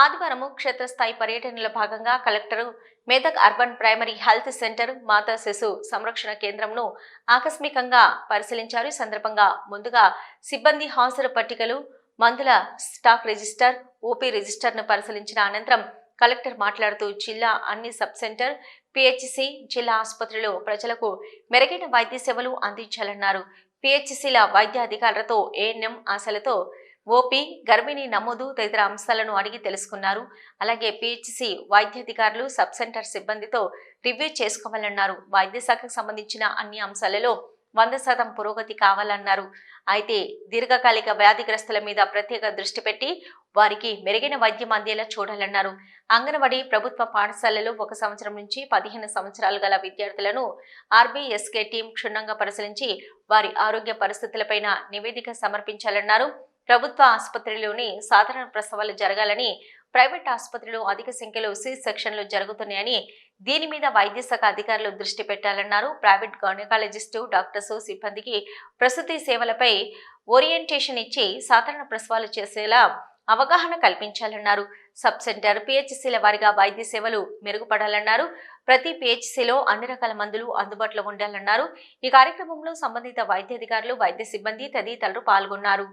ఆదివారం క్షేత్రస్థాయి పర్యటనలో భాగంగా collector Medak urban primary health centre మాతా శిశు సంరక్షణ కేంద్రంను ఆకస్మికంగా పరిశీలించారు. ఈ సందర్భంగా ముందుగా సిబ్బంది హాజరు పట్టికలు మందుల స్టాక్ రిజిస్టర్ ఓపీ రిజిస్టర్ను పరిశీలించిన అనంతరం కలెక్టర్ మాట్లాడుతూ జిల్లా అన్ని సబ్ సెంటర్ పిహెచ్సి జిల్లా ఆసుపత్రిలో ప్రజలకు మెరుగైన వైద్య సేవలు అందించాలన్నారు. పిహెచ్సిల వైద్య అధికారులతో ఏఎన్ఎం ఆశలతో ఓపీ గర్భిణీ నమోదు తదితర అంశాలను అడిగి తెలుసుకున్నారు. అలాగే పిహెచ్సి వైద్యాధికారులు సబ్ సెంటర్ సిబ్బందితో రివ్యూ చేసుకోవాలన్నారు. వైద్య శాఖకు సంబంధించిన అన్ని అంశాలలో వంద శాతం పురోగతి కావాలన్నారు. అయితే దీర్ఘకాలిక వ్యాధిగ్రస్తుల మీద ప్రత్యేక దృష్టి పెట్టి వారికి మెరుగైన వైద్యం అందేలా చూడాలన్నారు. అంగన్వాడీ ప్రభుత్వ పాఠశాలలో ఒక సంవత్సరం నుంచి పదిహేను సంవత్సరాలు గల విద్యార్థులను ఆర్బీఎస్కే టీం క్షుణ్ణంగా పరిశీలించి వారి ఆరోగ్య పరిస్థితులపైన నివేదిక సమర్పించాలన్నారు. ప్రభుత్వ ఆసుపత్రిలోని సాధారణ ప్రసవాలు జరగాలని ప్రైవేట్ ఆసుపత్రిలో అధిక సంఖ్యలో సి సెక్షన్లు జరుగుతున్నాయని దీని మీద వైద్య శాఖ అధికారులు దృష్టి పెట్టాలన్నారు. ప్రైవేట్ గైనకాలజిస్టు డాక్టర్స్ సిబ్బందికి ప్రసూతి సేవలపై ఓరియంటేషన్ ఇచ్చి సాధారణ ప్రసవాలు చేసేలా అవగాహన కల్పించాలన్నారు. సబ్ సెంటర్ పిహెచ్సిల వారిగా వైద్య సేవలు మెరుగుపడాలన్నారు. ప్రతి పిహెచ్సిలో అన్ని రకాల మందులు అందుబాటులో ఉండాలన్నారు. ఈ కార్యక్రమంలో సంబంధిత వైద్యాధికారులు వైద్య సిబ్బంది తదితరులు పాల్గొన్నారు.